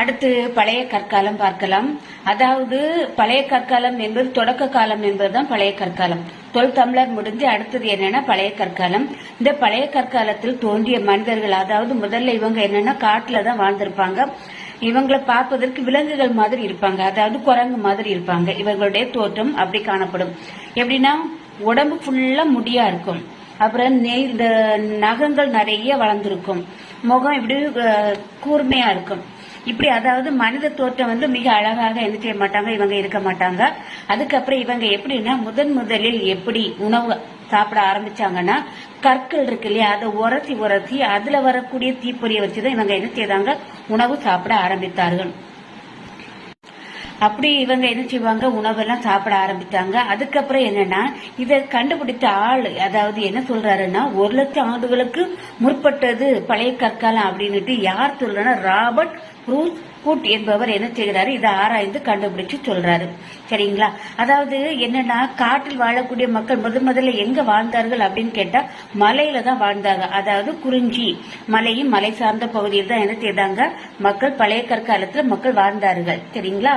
அடுத்து பழைய கற்காலம் பார்க்கலாம். அதாவது பழைய கற்காலம் என்பது தொடக்க காலம் என்பதுதான் பழைய கற்காலம். தொல் தமிழர் முடிஞ்சு அடுத்தது என்னன்னா பழைய கற்காலம். இந்த பழைய கற்காலத்தில் தோன்றிய மனிதர்கள் அதாவது முதல்ல இவங்க என்னன்னா காட்டுல தான் வாழ்ந்திருப்பாங்க. இவங்களை பார்ப்பதற்கு விலங்குகள் மாதிரி இருப்பாங்க. அதாவது குரங்கு மாதிரி இருப்பாங்க. இவங்களுடைய தோற்றம் அப்படி காணப்படும். எப்படின்னா உடம்பு ஃபுல்லா முடியா இருக்கும். அப்புறம் நெய் இந்த நகங்கள் நிறைய வளர்ந்துருக்கும். முகம் இப்படி கூர்மையா இருக்கும். இப்படி அதாவது மனித தோற்றம் வந்து மிக அழகாக என்ன செய்ய மாட்டாங்க? இவங்க இருக்க மாட்டாங்க. அதுக்கப்புறம் இவங்க எப்படின்னா முதன் முதலில் எப்படி உணவு சாப்பிட ஆரம்பிச்சாங்கன்னா கற்கள் இருக்கு இல்லையா? அதை உரசி உரசி அதுல வரக்கூடிய தீப்பொறியை வச்சுதான் இவங்க என்ன செய்தாங்க? உணவு சாப்பிட ஆரம்பித்தார்கள். அப்படி இவங்க என்ன செய்வாங்க? உணவெல்லாம் சாப்பிட ஆரம்பித்தாங்க. அதுக்கப்புறம் என்னன்னா இதை கண்டுபிடித்த ஆள் அதாவது என்ன சொல்றாருன்னா ஒரு லட்சம் ஆண்டுகளுக்கு முற்பட்டது பழைய கற்காலம் அப்படின்னுட்டு யார் சொல்றனா ராபர்ட் ப்ரூஸ் புட் என்பவர் என்ன செய்கிறாரு? இதை ஆராய்ந்து கண்டுபிடிச்சு சொல்றாரு. சரிங்களா? அதாவது என்னன்னா காட்டில் வாழக்கூடிய மக்கள் முதன் முதல்ல எங்க வாழ்ந்தார்கள் அப்படின்னு கேட்டா மலையில தான் வாழ்ந்தாங்க. அதாவது குறிஞ்சி மலையும் மலை சார்ந்த பகுதியில் தான் என்ன செய்தாங்க? மக்கள் பழைய கற்காலத்துல மக்கள் வாழ்ந்தார்கள். சரிங்களா?